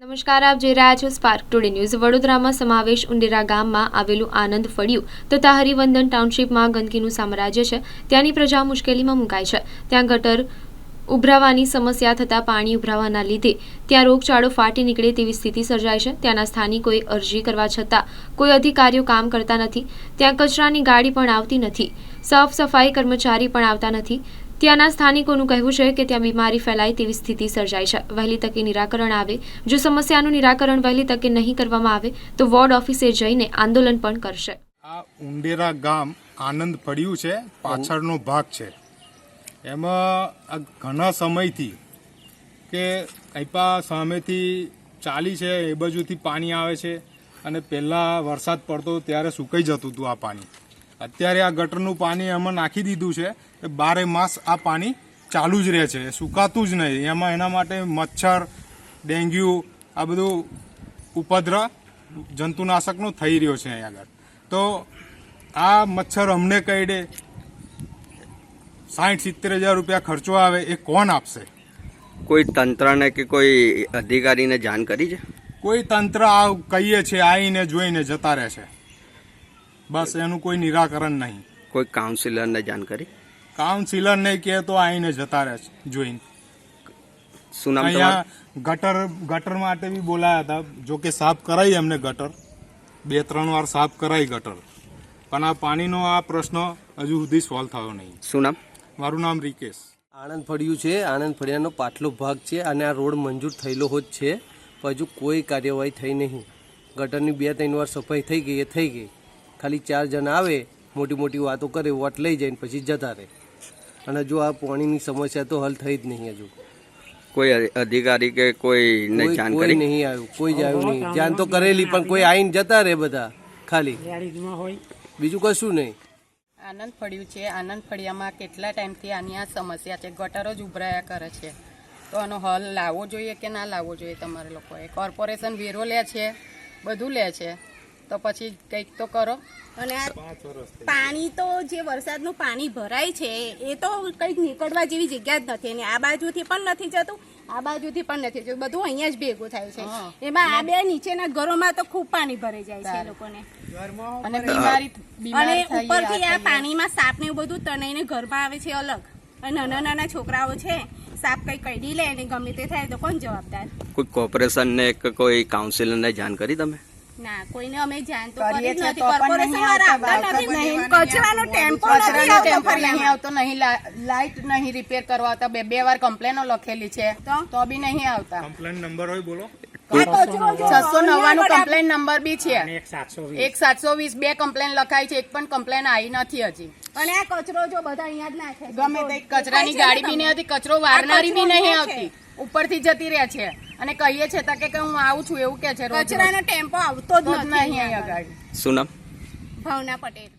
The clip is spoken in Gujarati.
નમસ્કાર, આપ જોઈ રહ્યા છો સ્પાર્ક ટુડે ન્યૂઝ વડોદરામાં સમાવેશ ઉંડેરા ગામમાં આવેલું આનંદ ફળિયું તથા હરિવંદન ટાઉનશીપમાં ગંદકીનું સામ્રાજ્ય છે. ત્યાંની પ્રજા મુશ્કેલીમાં મુકાય છે. ત્યાં ગટર ઉભરાવાની સમસ્યા થતાં પાણી ઉભરાવાના લીધે ત્યાં રોગચાળો ફાટી નીકળે તેવી સ્થિતિ સર્જાય છે. ત્યાંના સ્થાનિકોએ અરજી કરવા છતાં કોઈ અધિકારીઓ કામ કરતા નથી. ત્યાં કચરાની ગાડી પણ આવતી નથી. સાફ સફાઈ કર્મચારી પણ આવતા નથી. ત્યાંના સ્થાનિકોનું કહેવું છે કે ત્યાં બીમારી ફેલાય તેવી સ્થિતિ સર્જાય છે. વહેલી તકે નિરાકરણ આવે. જો સમસ્યાનું નિરાકરણ વહેલી તકે નહીં કરવામાં આવે, તો વોર્ડ ઓફિસે જઈને આંદોલન પણ કરશે. આ ઉંડેરા ગામ આનંદ પડ્યું છે, પાછળનો ભાગ છે. એમાં ઘણા સમયથી કે કઈપા સામેથી ચાલી છે, એ બાજુથી પાણી આવે છે અને પહેલાં વરસાદ પડતો ત્યારે સુકાઈ જતું હતું આ પાણી. અત્યારે આ ગટરનું પાણી એમાં નાખી દીધું છે એ બારે માસ આ પાણી ચાલુ જ રહે છે. સુકાતું જ નહીં. એમાં એના માટે મચ્છર ડેન્ગ્યુ આ બધું ઉપદ્રવ જંતુનાશકનો થઈ રહ્યો છે અહીંયા આગળ. તો આ મચ્છર અમને કહી દે સાઠ સિત્તેર હજાર રૂપિયા ખર્ચો આવે એ કોણ આપશે? કોઈ તંત્રને કે કોઈ અધિકારીને જાણ કરી છે? કોઈ તંત્ર આ કહીએ છે આવીને જોઈને જતા રહે છે. બસ એનું કોઈ નિરાકરણ નહીં. કોઈ કાઉન્સિલરને જાણ કરી કાઉન્સિલર નહીં કહે તો આવીને જતા રહે છે જોઈને. શું નામ અહીંયા ગટર ગટર માટે બી બોલાયા હતા. જો કે સાફ કરાઈ એમને ગટર. બે ત્રણ વાર સાફ કરાઈ ગટર. પણ આ પાણીનો આ પ્રશ્ન હજુ સુધી સોલ્વ થયો નહીં. શું નામ? મારું નામ રિકેશ. આણંદ ફળિયું છે. આણંદ ફળિયાનો પાટલો ભાગ છે અને આ રોડ મંજૂર થયેલો જ છે. પણ હજુ કોઈ કાર્યવાહી થઈ નહીં. ગટરની બે ત્રણ વાર સફાઈ થઈ ગઈ એ થઈ ગઈ. ખાલી ચાર જણ આવે મોટી મોટી વાતો કરે વોટ લઈ જાય પછી જતા રહે. અને જો આ પાણીની સમસ્યા તો હલ થઈ જ નહીં હજુ. કોઈ અધિકારી કે કોઈ જાણ કોઈ નહીં આવ્યું કોઈ જ આવ્યું નહીં. જાણ તો કરેલી પણ કોઈ આવીને જતા રહે બધા ખાલી. બીજું કશું નહીં. આનંદ ફળ્યું છે. આનંદ ફળિયામાં કેટલા ટાઈમથી આની આ સમસ્યા છે? ગટરો જ ઉભરાયા કરે છે. તો આનો હલ લાવવો જોઈએ કે ના લાવવો જોઈએ તમારે લોકોએ? કોર્પોરેશન વેરો લે છે બધું લે છે. તો પછી કંઈક તો કરો. અને પાણી તો જે વરસાદનું પાણી ભરાય છે એ તો કંઈક નીકળવા જેવી જગ્યા જ નથી. અને આ બાજુથી પણ નથી જતું આ બાજુથી પણ નથી જતું. બધું અહીંયા જ ભેગું થાય છે. એમાં આ બે નીચેના ઘરોમાં તો ખૂબ પાણી ભરાઈ જાય છે લોકોને. અને બીમારી બીમાર અને ઉપરથી આ. પાણીમાં સાપ ને એવું બધું તણાઈને ઘરમાં આવે છે અલગ. અને નાના નાના છોકરાઓ છે સાપ કઈ કઈડી લે અને ગમે તે થાય તો કોણ જવાબદાર? કોઈ કોર્પોરેશન ને કોઈ કાઉન્સિલરને જાણ કરી તમે? ના કોઈને અમે જાણ તો કરી નથી. કોર્પોરેશન વાળા આવતા, આવતા નથી. નહીં નહીં. કચરાનો ટેમ્પો નથી આવતો નહીં આવતો નહીં લા- નહીં રિપેર કરવા આવતા. બે બે વાર કમ્પ્લેનો લખેલી છે. તો? બી નહીં આવતા. કમ્પ્લેન નંબર હોય બોલો. છસો નવ્વાણું કમ્પ્લેન નંબર બી છે. એક સાતસો વીસ. બે કમ્પ્લેન લખાય છે. એક પણ કમ્પ્લેન આવી નથી હજી. અને આ કચરો જો બધા અહીંયા જ નાખે ગમે તે કચરાની ગાડી બી નહીં હતી કચરો વારનારી બી નહીં. આવતી. ઉપરથી જતી રહે છે. અને કહીએ છે તા કે હું આવું છું એવું કે છે. કચરાનો ટેમ્પો આવતો જ નથી અહીંયા આગળ. આગળ શું નામ ભાવના પટેલ